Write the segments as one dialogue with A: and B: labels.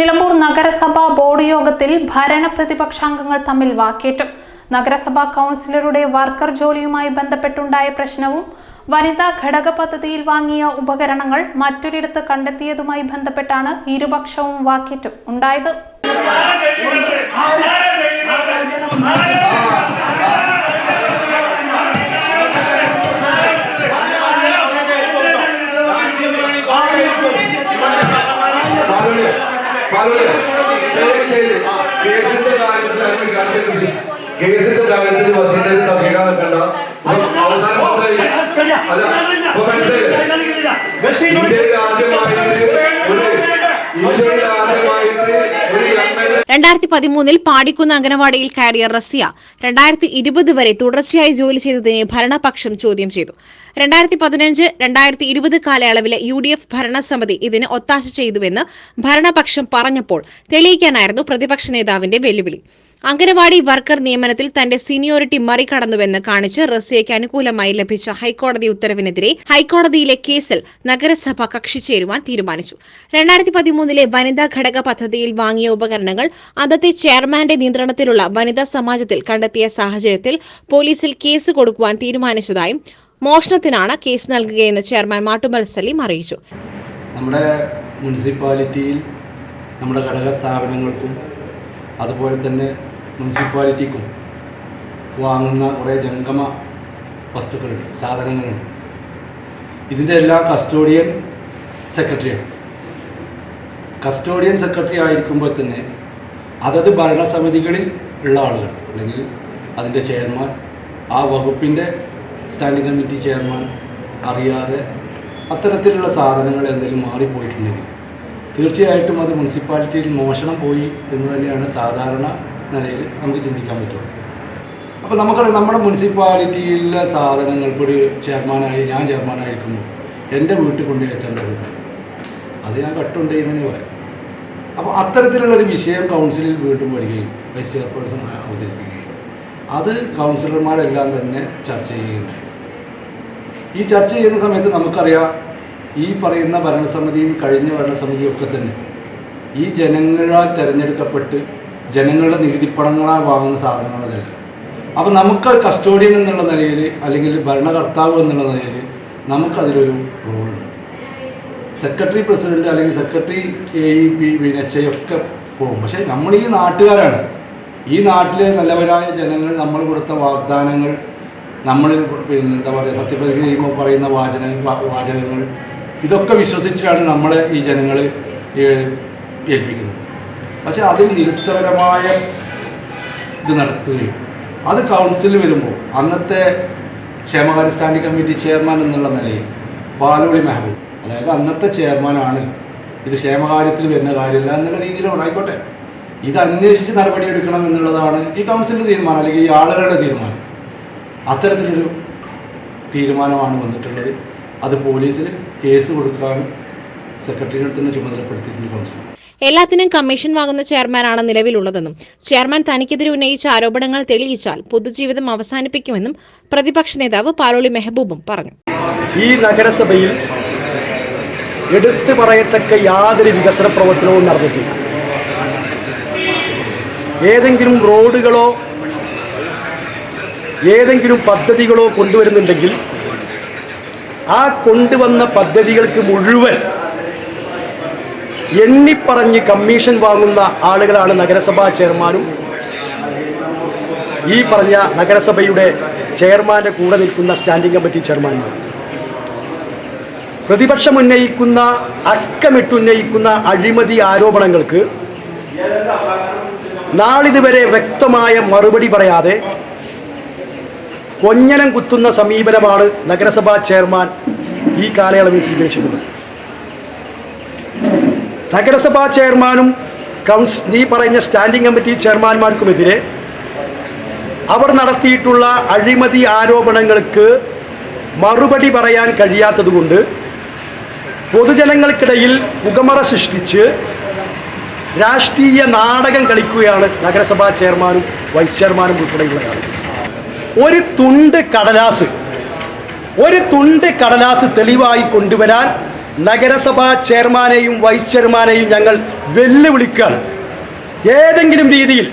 A: നഗരസഭാ ബോർഡ് യോഗത്തിൽ ഭരണ പ്രതിപക്ഷാംഗങ്ങൾ തമ്മിൽ വാക്കേറ്റം. നഗരസഭാ കൗൺസിലറുടെ വർക്കർ ജോലിയുമായി ബന്ധപ്പെട്ടുണ്ടായ പ്രശ്നവും വനിതാ ഘടക പദ്ധതിയിൽ വാങ്ങിയ ഉപകരണങ്ങൾ മറ്റൊരിടത്ത് കണ്ടെത്തിയതുമായി ബന്ധപ്പെട്ടാണ് ഇരുപക്ഷവും വാക്കേറ്റം ഉണ്ടായത്.
B: കേസിന്റെ കാര്യത്തിൽ കേസിന്റെ കാര്യത്തിൽ ആദ്യമായിട്ട് ഒരു
C: രണ്ടായിരത്തി പതിമൂന്നിൽ പാടിക്കുന്ന അംഗനവാടിയിൽ കയറിയ റസിയ രണ്ടായിരത്തി ഇരുപത് വരെ തുടർച്ചയായി ജോലി ചെയ്തതിനെ ഭരണപക്ഷം ചോദ്യം ചെയ്തു. രണ്ടായിരത്തി പതിനഞ്ച് രണ്ടായിരത്തി ഇരുപത് കാലയളവിലെ യു ഡി എഫ് ഭരണസമിതി ഇതിന് ഒത്താശ ചെയ്തുവെന്ന് ഭരണപക്ഷം പറഞ്ഞപ്പോൾ തെളിയിക്കാനായിരുന്നു പ്രതിപക്ഷ നേതാവിന്റെ വെല്ലുവിളി. അംഗനവാടി വർക്കർ നിയമനത്തിൽ തന്റെ സീനിയോറിറ്റി മറികടന്നുവെന്ന് കാണിച്ച് റസിയയ്ക്ക് അനുകൂലമായി ലഭിച്ച ഹൈക്കോടതി ഉത്തരവിനെതിരെ ഹൈക്കോടതിയിലെ കേസിൽ നഗരസഭ കക്ഷി ചേരുവാൻ തീരുമാനിച്ചു. രണ്ടായിരത്തി പതിമൂന്നിലെ വനിതാ ഘടക പദ്ധതിയിൽ വാങ്ങിയ ഉപകരണങ്ങൾ അന്നത്തെ ചെയർമാന്റെ നിയന്ത്രണത്തിലുള്ള വനിതാ സമാജത്തിൽ കണ്ടെത്തിയ സാഹചര്യത്തിൽ പോലീസിൽ കേസ് കൊടുക്കുവാൻ തീരുമാനിച്ചതായും മോഷണത്തിനാണ് കേസ് നൽകുകയെന്ന് ചെയർമാൻ മാട്ടുമൽ സലീം അറിയിച്ചു.
D: നമ്മുടെ മുനിസിപ്പാലിറ്റിയിൽ നമ്മുടെ ഘടക സ്ഥാപനങ്ങൾക്കും അതുപോലെ തന്നെ മുനിസിപ്പാലിറ്റിക്കും വാങ്ങുന്ന കുറേ ജംഗമ വസ്തുക്കളുണ്ട് സാധനങ്ങളുണ്ട് ഇതിന്റെ എല്ലാം കസ്റ്റോഡിയൻ സെക്രട്ടറിയാണ്. കസ്റ്റോഡിയൻ സെക്രട്ടറി ആയിരിക്കുമ്പോൾ തന്നെ അതത് ഭരണസമിതികളിൽ ഉള്ള ആളുകൾ അല്ലെങ്കിൽ അതിന്റെ ചെയർമാൻ ആ വകുപ്പിന്റെ സ്റ്റാൻഡിംഗ് കമ്മിറ്റി ചെയർമാൻ അറിയാതെ അത്തരത്തിലുള്ള സാധനങ്ങൾ എന്തെങ്കിലും മാറിപ്പോയിട്ടുണ്ടെങ്കിൽ തീർച്ചയായിട്ടും അത് മുനിസിപ്പാലിറ്റിയിൽ മോഷണം പോയി എന്ന് തന്നെയാണ് സാധാരണ നിലയിൽ നമുക്ക് ചിന്തിക്കാൻ പറ്റുള്ളൂ. അപ്പോൾ നമുക്കറിയാം നമ്മുടെ മുനിസിപ്പാലിറ്റിയിലെ സാധനങ്ങൾ ഇപ്പോൾ ഒരു ചെയർമാനായി ഞാൻ ചെയർമാനായിരിക്കുമ്പോൾ എന്റെ വീട്ടിൽ കൊണ്ടുപോയി വെച്ചേണ്ടത് അത് ഞാൻ കട്ടുണ്ട് തന്നെ പറയാം അപ്പോൾ അത്തരത്തിലുള്ളൊരു വിഷയം കൗൺസിലിൽ വീണ്ടും വരികയും വൈസ് ചെയർപേഴ്സൺ അവതരിപ്പിക്കുകയും അത് കൗൺസിലർമാരെല്ലാം തന്നെ ചർച്ച ചെയ്യുകയുണ്ടായി ഈ ചർച്ച ചെയ്യുന്ന സമയത്ത് നമുക്കറിയാം ഈ പറയുന്ന ഭരണസമിതിയും കഴിഞ്ഞ ഭരണസമിതിയും ഒക്കെ തന്നെ ഈ ജനങ്ങളാൽ തിരഞ്ഞെടുക്കപ്പെട്ട് ജനങ്ങളുടെ നികുതിപ്പണങ്ങളാൽ വാങ്ങുന്ന സാധനങ്ങളതല്ല. അപ്പോൾ നമുക്ക് കസ്റ്റോഡിയൻ എന്നുള്ള നിലയിൽ അല്ലെങ്കിൽ ഭരണകർത്താവ് എന്നുള്ള നിലയിൽ നമുക്കതിലൊരു റോളുണ്ട്. സെക്രട്ടറി പ്രസിഡന്റ് അല്ലെങ്കിൽ സെക്രട്ടറി എ ഇ പി വിനച്ചയൊക്കെ പോകും. പക്ഷേ നമ്മൾ ഈ നാട്ടുകാരാണ്. ഈ നാട്ടിലെ നല്ലവരായ ജനങ്ങൾ നമ്മൾ കൊടുത്ത വാഗ്ദാനങ്ങൾ നമ്മൾ പിന്നെ എന്താ പറയുക സത്യപ്രതിജ്ഞ ചെയ്യുമ്പോൾ പറയുന്ന വാചന വാചകങ്ങൾ ഇതൊക്കെ വിശ്വസിച്ചാണ് നമ്മളെ ഈ ജനങ്ങൾ ഏൽപ്പിക്കുന്നത്. പക്ഷേ അതിൽ നിരുത്തരപരമായ ഇത് നടത്തുകയും അത് കൗൺസിലിൽ വരുമ്പോൾ അന്നത്തെ ക്ഷേമകാര്യ സ്റ്റാൻഡിംഗ് കമ്മിറ്റി ചെയർമാൻ എന്നുള്ള നിലയിൽ പാലോളി മെഹബൂബ് അതായത് അന്നത്തെ ചെയർമാനാണ് ഇത് ക്ഷേമകാര്യത്തിൽ വരുന്ന കാര്യമില്ല എന്നുള്ള രീതിയിലാണ് ആയിക്കോട്ടെ. ഇത് അന്വേഷിച്ച് നടപടിയെടുക്കണം എന്നുള്ളതാണ് ഈ കൗൺസിലിന്റെ തീരുമാനം അല്ലെങ്കിൽ ഈ ആളുകളുടെ തീരുമാനം. അത്തരത്തിലൊരു തീരുമാനമാണ് വന്നിട്ടുള്ളത്. അത് പോലീസിൽ കേസ് കൊടുക്കാൻ സെക്രട്ടറിയുടെ തന്നെ ചുമതലപ്പെടുത്തിയിട്ടുണ്ട് കൗൺസിൽ
C: എല്ലാത്തിനും കമ്മീഷൻ വാങ്ങുന്ന ചെയർമാനാണ് നിലവിലുള്ളതെന്നും ചെയർമാൻ തനിക്കെതിരെ ഉന്നയിച്ച ആരോപണങ്ങൾ തെളിയിച്ചാൽ പൊതുജീവിതം അവസാനിപ്പിക്കുമെന്നും പ്രതിപക്ഷ നേതാവ് പാലോളി മെഹബൂബും പറഞ്ഞു.
E: ഈ നഗരസഭയിൽ എടുത്തു പറയത്തക്ക യാതൊരു വികസന പ്രവർത്തനവും നടന്നിട്ടില്ല. ഏതെങ്കിലും റോഡുകളോ ഏതെങ്കിലും പദ്ധതികളോ കൊണ്ടുവരുന്നുണ്ടെങ്കിൽ ആ കൊണ്ടുവന്ന പദ്ധതികൾക്ക് മുഴുവൻ എണ്ണിപ്പറഞ്ഞ് കമ്മീഷൻ വാങ്ങുന്ന ആളുകളാണ് നഗരസഭാ ചെയർമാനും. ഈ പറഞ്ഞ നഗരസഭയുടെ ചെയർമാന്റെ കൂടെ നിൽക്കുന്ന സ്റ്റാൻഡിംഗ് കമ്മിറ്റി ചെയർമാൻമാർ പ്രതിപക്ഷം ഉന്നയിക്കുന്ന അക്കമിട്ടുന്നയിക്കുന്ന അഴിമതി ആരോപണങ്ങൾക്ക് നാളിതുവരെ വ്യക്തമായ മറുപടി പറയാതെ കൊഞ്ഞനം കുത്തുന്ന സമീപനമാണ് നഗരസഭാ ചെയർമാൻ ഈ കാലയളവിൽ സ്വീകരിച്ചിട്ടുള്ളത്. നഗരസഭാ ചെയർമാനും കൗൺസ് നീ പറഞ്ഞ സ്റ്റാൻഡിംഗ് കമ്മിറ്റി ചെയർമാൻമാർക്കുമെതിരെ അവർ നടത്തിയിട്ടുള്ള അഴിമതി ആരോപണങ്ങൾക്ക് മറുപടി പറയാൻ കഴിയാത്തതുകൊണ്ട് പൊതുജനങ്ങൾക്കിടയിൽ പുകമറ സൃഷ്ടിച്ച് രാഷ്ട്രീയ നാടകം കളിക്കുകയാണ് നഗരസഭാ ചെയർമാനും വൈസ് ചെയർമാനും ഉൾപ്പെടെയുള്ള ഒരു തുണ്ട് കടലാസ് ഒരു തുണ്ട് കടലാസ് തെളിവായി കൊണ്ടുവരാൻ നഗരസഭാ ചെയർമാനെയും വൈസ് ചെയർമാനെയും ഞങ്ങൾ വെല്ലുവിളിക്കുകയാണ്. ഏതെങ്കിലും രീതിയിൽ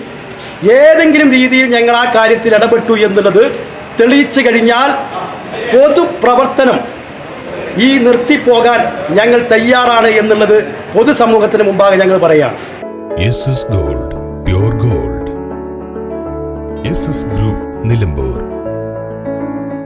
E: ഏതെങ്കിലും രീതിയിൽ ഞങ്ങൾ ആ കാര്യത്തിൽ ഇടപെട്ടു എന്നുള്ളത് തെളിയിച്ചു കഴിഞ്ഞാൽ പൊതുപ്രവർത്തനം ഈ നിർത്തിപ്പോകാൻ ഞങ്ങൾ തയ്യാറാണ് എന്നുള്ളത് പൊതുസമൂഹത്തിന് മുമ്പാകെ ഞങ്ങൾ പറയാം
F: S S gold gold group Nilambur.